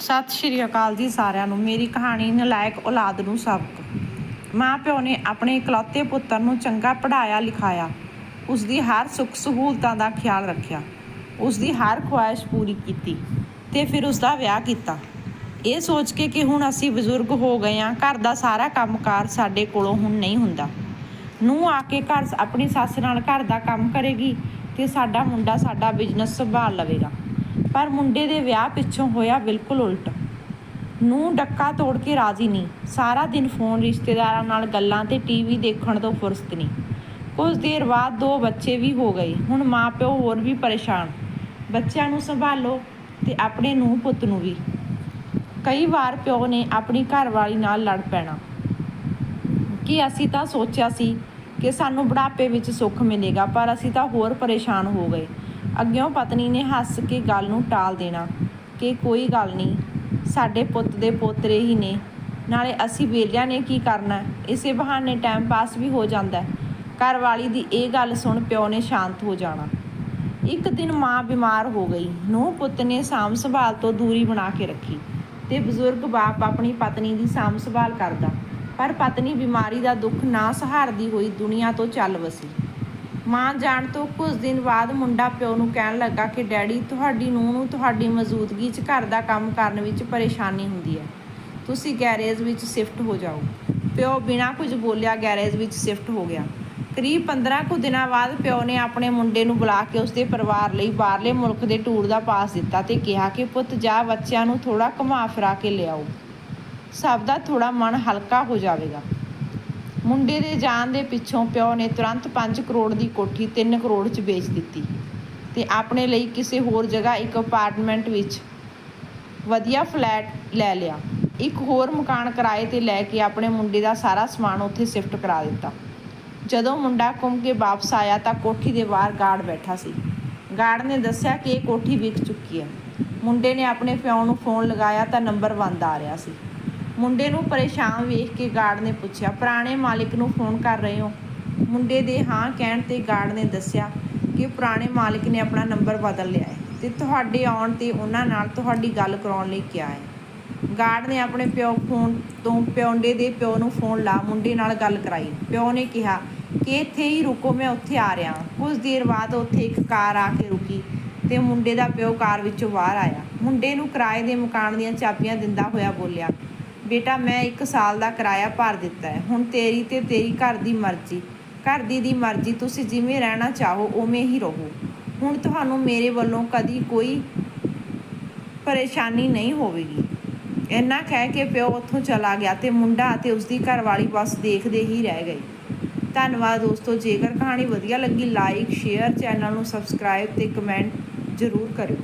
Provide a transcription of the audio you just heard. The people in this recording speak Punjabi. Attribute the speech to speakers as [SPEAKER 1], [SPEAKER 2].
[SPEAKER 1] ਸਤਿ ਸ਼੍ਰੀ ਅਕਾਲ ਜੀ ਸਾਰਿਆਂ ਨੂੰ। ਮੇਰੀ ਕਹਾਣੀ ਨਲਾਇਕ ਔਲਾਦ ਨੂੰ ਸਬਕ ਮਾਂ ਪਿਓ ਨੇ ਆਪਣੇ ਇਕਲੌਤੇ ਪੁੱਤਰ ਨੂੰ ਚੰਗਾ ਪੜ੍ਹਾਇਆ ਲਿਖਾਇਆ। ਉਸ ਦੀ ਹਰ ਸੁੱਖ ਸਹੂਲਤਾਂ ਦਾ ਖਿਆਲ ਰੱਖਿਆ। ਉਸ ਦੀ ਹਰ ਖੁਆਇਸ਼ ਪੂਰੀ ਕੀਤੀ ਤੇ ਫਿਰ ਉਸ ਦਾ ਵਿਆਹ ਕੀਤਾ। ਇਹ ਸੋਚ ਕੇ ਕਿ ਹੁਣ ਅਸੀਂ ਬਜ਼ੁਰਗ ਹੋ ਗਏ ਹਾਂ, ਘਰ ਦਾ ਸਾਰਾ ਕੰਮਕਾਰ ਸਾਡੇ ਕੋਲੋਂ ਹੁਣ ਨਹੀਂ ਹੁੰਦਾ। ਨੂੰ ਆ ਕੇ ਘਰ, ਆਪਣੀ ਸੱਸ ਨਾਲ ਘਰ ਦਾ ਕੰਮ ਕਰੇਗੀ ਤੇ ਸਾਡਾ ਮੁੰਡਾ ਸਾਡਾ ਬਿਜ਼ਨਸ ਸੰਭਾਲ ਲਵੇਗਾ। ਪਰ ਮੁੰਡੇ ਦੇ ਵਿਆਹ ਪਿੱਛੋਂ ਹੋਇਆ ਬਿਲਕੁਲ ਉਲਟ। ਨੂੰ ਡੱਕਾ ਤੋੜ ਕੇ ਰਾਜ਼ੀ ਨਹੀਂ। ਸਾਰਾ ਦਿਨ ਫੋਨ ਰਿਸ਼ਤੇਦਾਰਾਂ ਨਾਲ ਗੱਲਾਂ ਤੇ ਟੀਵੀ ਦੇਖਣ ਤੋਂ ਫੁਰਸਤ ਨਹੀਂ। ਕੁਝ ਦੇਰ ਬਾਅਦ ਦੋ ਬੱਚੇ ਵੀ ਹੋ ਗਏ। ਹੁਣ ਮਾਪਿਓ ਹੋਰ ਵੀ ਪਰੇਸ਼ਾਨ। ਬੱਚਿਆਂ ਨੂੰ ਸੰਭਾਲੋ ਤੇ ਆਪਣੇ ਨੂੰ ਪੁੱਤ ਨੂੰ ਵੀ। ਕਈ ਵਾਰ ਪਿਓ ਨੇ ਆਪਣੀ ਘਰਵਾਲੀ ਨਾਲ ਲੜ ਪੈਣਾ। ਕਿ ਅਸੀਂ ਤਾਂ ਸੋਚਿਆ ਸੀ ਕਿ ਸਾਨੂੰ ਬੁਢਾਪੇ ਵਿੱਚ ਸੁੱਖ ਮਿਲੇਗਾ, ਪਰ ਅਸੀਂ ਤਾਂ ਹੋਰ ਪਰੇਸ਼ਾਨ ਹੋ ਗਏ। ਅੱਗਿਓਂ ਪਤਨੀ ਨੇ ਹੱਸ ਕੇ ਗੱਲ ਨੂੰ ਟਾਲ ਦੇਣਾ ਕਿ ਕੋਈ ਗੱਲ ਨਹੀਂ, ਸਾਡੇ ਪੁੱਤ ਦੇ ਪੋਤਰੇ ਹੀ ਨੇ। ਨਾਲੇ ਅਸੀਂ ਵੇਲਿਆਂ ਨੇ ਕੀ ਕਰਨਾ? ਇਸੇ ਬਹਾਨੇ ਟਾਈਮ ਪਾਸ ਵੀ ਹੋ ਜਾਂਦਾ ਹੈ। ਘਰਵਾਲੀ ਦੀ ਇਹ ਗੱਲ ਸੁਣ ਪਿਓ ਨੇ ਸ਼ਾਂਤ ਹੋ ਜਾਣਾ। ਇੱਕ ਦਿਨ ਮਾਂ ਬਿਮਾਰ ਹੋ ਗਈ। ਨੂੰਹ ਪੁੱਤ ਨੇ ਸਾਂਭ ਸੰਭਾਲ ਤੋਂ ਦੂਰੀ ਬਣਾ ਕੇ ਰੱਖੀ ਤੇ ਬਜ਼ੁਰਗ ਬਾਪ ਆਪਣੀ ਪਤਨੀ ਦੀ ਸਾਂਭ ਸੰਭਾਲ ਕਰਦਾ। ਪਰ ਪਤਨੀ ਬਿਮਾਰੀ ਦਾ ਦੁੱਖ ਨਾ ਸਹਾਰਦੀ ਹੋਈ ਦੁਨੀਆ ਤੋਂ ਚੱਲ ਵਸੀ। ਮਾਂ ਜਾਣ ਤੋਂ ਕੁਝ ਦਿਨ ਬਾਅਦ ਮੁੰਡਾ ਪਿਓ ਨੂੰ ਕਹਿਣ ਲੱਗਾ ਕਿ ਡੈਡੀ, ਤੁਹਾਡੀ ਨੂੰਹ ਨੂੰ ਤੁਹਾਡੀ ਮੌਜੂਦਗੀ 'ਚ ਘਰ ਦਾ ਕੰਮ ਕਰਨ ਵਿੱਚ ਪਰੇਸ਼ਾਨੀ ਹੁੰਦੀ ਹੈ। ਤੁਸੀਂ ਗੈਰੇਜ ਵਿੱਚ ਸ਼ਿਫਟ ਹੋ ਜਾਓ। ਪਿਓ ਬਿਨਾਂ ਕੁਝ ਬੋਲਿਆ ਗੈਰੇਜ ਵਿੱਚ ਸ਼ਿਫਟ ਹੋ ਗਿਆ। ਕਰੀਬ 15 ਕੁ ਦਿਨਾਂ ਬਾਅਦ ਪਿਓ ਨੇ ਆਪਣੇ ਮੁੰਡੇ ਨੂੰ ਬੁਲਾ ਕੇ ਉਸਦੇ ਪਰਿਵਾਰ ਲਈ ਬਾਹਰਲੇ ਮੁਲਕ ਦੇ ਟੂਰ ਦਾ ਪਾਸ ਦਿੱਤਾ ਤੇ ਕਿਹਾ ਕਿ, ਪੁੱਤ, ਜਾ ਬੱਚਿਆਂ ਨੂੰ ਥੋੜਾ ਘੁਮਾ ਫਿਰਾ ਕੇ ਲਿਆਓ। ਸਭ ਦਾ ਥੋੜਾ ਮਨ ਹਲਕਾ ਹੋ ਜਾਵੇਗਾ। ਮੁੰਡੇ ਦੇ ਜਾਣ ਦੇ ਪਿੱਛੋਂ ਪਿਓ ਨੇ ਤੁਰੰਤ 5 ਕਰੋੜ ਦੀ ਕੋਠੀ 3 ਕਰੋੜ 'ਚ ਵੇਚ ਦਿੱਤੀ ਤੇ ਆਪਣੇ ਲਈ ਕਿਸੇ ਹੋਰ ਜਗ੍ਹਾ ਇੱਕ ਅਪਾਰਟਮੈਂਟ ਵਿੱਚ ਵਧੀਆ ਫਲੈਟ ਲੈ ਲਿਆ। ਇੱਕ ਹੋਰ ਮਕਾਨ ਕਿਰਾਏ ਤੇ ਲੈ ਕੇ ਆਪਣੇ ਮੁੰਡੇ ਦਾ ਸਾਰਾ ਸਮਾਨ ਉੱਥੇ ਸ਼ਿਫਟ ਕਰਾ ਦਿੱਤਾ। ਜਦੋਂ ਮੁੰਡਾ ਘੁੰਮ ਕੇ ਵਾਪਸ ਆਇਆ ਤਾਂ ਕੋਠੀ ਦੇ ਬਾਹਰ ਗਾਰਡ ਬੈਠਾ ਸੀ। ਗਾਰਡ ਨੇ ਦੱਸਿਆ ਕਿ ਇਹ ਕੋਠੀ ਵਿਕ ਚੁੱਕੀ ਹੈ। ਮੁੰਡੇ ਨੇ ਆਪਣੇ ਪਿਓ ਨੂੰ ਫੋਨ ਲਗਾਇਆ ਤਾਂ ਨੰਬਰ ਬੰਦ ਆ ਰਿਹਾ ਸੀ। ਮੁੰਡੇ ਨੂੰ ਪਰੇਸ਼ਾਨ ਵੇਖ ਕੇ ਗਾਰਡ ਨੇ ਪੁੱਛਿਆ, ਪੁਰਾਣੇ ਮਾਲਿਕ ਨੂੰ ਫੋਨ ਕਰ ਰਹੇ ਹੋ? ਮੁੰਡੇ ਦੇ ਹਾਂ ਕਹਿਣ ਤੇ ਗਾਰਡ ਨੇ ਦੱਸਿਆ ਕਿ ਪੁਰਾਣੇ ਮਾਲਿਕ ਨੇ ਆਪਣਾ ਨੰਬਰ ਬਦਲ ਲਿਆ ਹੈ ਤੇ ਤੁਹਾਡੇ ਆਉਣ ਤੇ ਉਹਨਾਂ ਨਾਲ ਤੁਹਾਡੀ ਗੱਲ ਕਰਾਉਣ ਲਈ ਕਿਹਾ ਹੈ। ਗਾਰਡ ਨੇ ਆਪਣੇ ਪਿਓ ਫੋਨ ਤੋਂ ਪਿਉਂਡੇ ਦੇ ਪਿਓ ਨੂੰ ਫੋਨ ਲਾ ਮੁੰਡੇ ਨਾਲ ਗੱਲ ਕਰਾਈ। ਪਿਓ ਨੇ ਕਿਹਾ ਕਿ ਇੱਥੇ ਹੀ ਰੁਕੋ, ਮੈਂ ਉੱਥੇ ਆ ਰਿਹਾ ਕੁਝ ਦੇਰ ਬਾਅਦ ਉੱਥੇ ਇੱਕ ਕਾਰ ਆ ਕੇ ਰੁਕੀ ਤੇ ਮੁੰਡੇ ਦਾ ਪਿਓ ਕਾਰ ਵਿੱਚੋਂ ਬਾਹਰ ਆਇਆ। ਮੁੰਡੇ ਨੂੰ ਕਿਰਾਏ ਦੇ ਮਕਾਨ ਦੀਆਂ ਚਾਬੀਆਂ ਦਿੰਦਾ ਹੋਇਆ ਬੋਲਿਆ ਬੇਟਾ, ਮੈਂ 1 ਸਾਲ ਦਾ ਕਿਰਾਇਆ ਭਰ ਦਿੱਤਾ ਹੈ। ਹੁਣ ਤੇਰੀ ਤੇ ਤੇਰੀ ਘਰ ਦੀ ਮਰਜ਼ੀ, ਘਰ ਦੀ ਦੀ ਮਰਜ਼ੀ, ਤੁਸੀਂ ਜਿਵੇਂ ਰਹਿਣਾ ਚਾਹੋ, ਉਵੇਂ ਹੀ ਰਹੋ। ਹੁਣ ਤੁਹਾਨੂੰ ਮੇਰੇ ਵੱਲੋਂ ਕਦੀ ਕੋਈ ਪਰੇਸ਼ਾਨੀ ਨਹੀਂ ਹੋਵੇਗੀ। ਇੰਨਾ ਕਹਿ ਕੇ ਪਿਓ ਉੱਥੋਂ ਚਲਾ ਗਿਆ ਤੇ ਮੁੰਡਾ ਅਤੇ ਉਸਦੀ ਘਰਵਾਲੀ ਬਸ ਦੇਖਦੇ ਹੀ ਰਹਿ ਗਏ। ਧੰਨਵਾਦ ਦੋਸਤੋ, ਜੇਕਰ ਕਹਾਣੀ ਵਧੀਆ ਲੱਗੀ, ਲਾਈਕ, ਸ਼ੇਅਰ, ਚੈਨਲ ਨੂੰ ਸਬਸਕ੍ਰਾਈਬ ਤੇ ਕਮੈਂਟ ਜ਼ਰੂਰ ਕਰਿਓ।